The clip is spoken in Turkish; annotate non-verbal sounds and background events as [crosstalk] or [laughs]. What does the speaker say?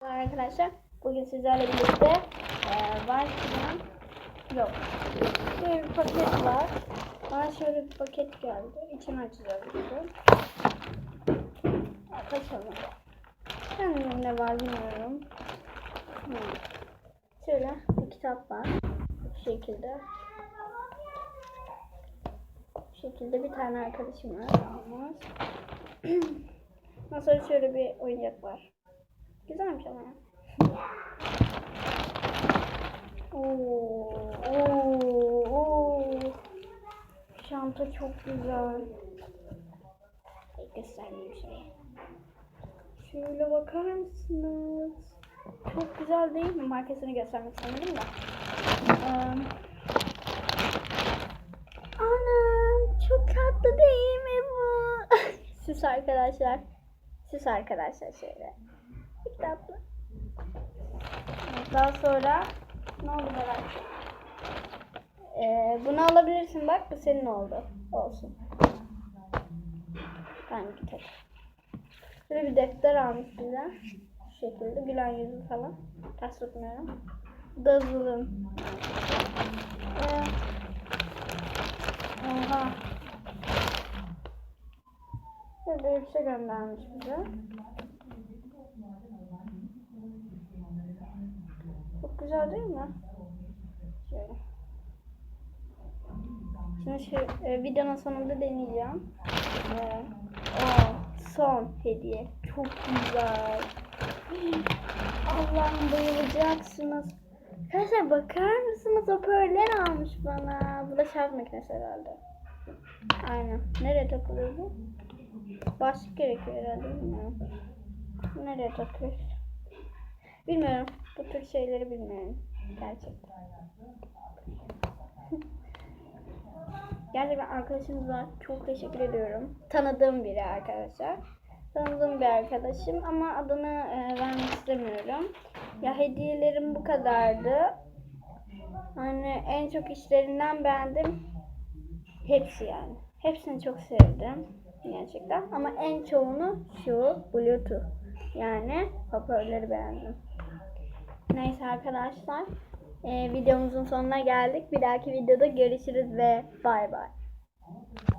Merhaba Arkadaşlar bugün sizlerle birlikte var filan yok. Böyle bir paket var. Bana şöyle bir paket geldi. İçini açacağız bugün. Açalım. Benim ne var bilmiyorum. Hmm. Şöyle bir kitap var. Bu şekilde. Bu şekilde bir tane arkadaşım var. Ondan [clears throat] sonra şöyle bir oyuncak var. Güzelmiş ama. Oo, oo, oo. Şanta çok güzel. Ay, Göstermeyeyim şöyle. Şöyle bakar mısınız? Çok güzel değil mi? Markasını göstermek istemedim de. Ee, Anam çok tatlı değil mi bu? [laughs] Süs arkadaşlar. Süs arkadaşlar şöyle. Tatlı. Daha sonra ne oldu ettim. Ee, bunu alabilirsin bak bu senin oldu. Olsun. Ben gidelim. Böyle bir defter almış bize. Şu şekilde gülen yüzü falan. Ters tutmuyorum. Dazılın. Ee, oha. Böyle bir şey göndermiş bize. Çok güzel değil mi? Şöyle. Şimdi şu e, videonun sonunda deneyeceğim. Ee, o son hediye. Çok güzel. Allah'ım bayılacaksınız. Arkadaşlar bakar mısınız? Hoparlör almış bana. Bu da şarj makinesi herhalde. Aynen. Nereye takılıyor bu? Başlık gerekiyor herhalde bilmiyorum. Nereye takıyoruz? Bilmiyorum. Bu tür şeyleri bilmiyorum. Gerçekten. [laughs] Gerçekten arkadaşımız var. Çok teşekkür ediyorum. Tanıdığım biri arkadaşlar. Tanıdığım bir arkadaşım ama adını e, vermek istemiyorum. Ya hediyelerim bu kadardı. Hani en çok işlerinden beğendim. Hepsi yani. Hepsini çok sevdim. Gerçekten. Ama en çoğunu şu Bluetooth. Yani hoparlörleri beğendim. Neyse arkadaşlar. e, videomuzun sonuna geldik. Bir dahaki videoda görüşürüz ve bay bay.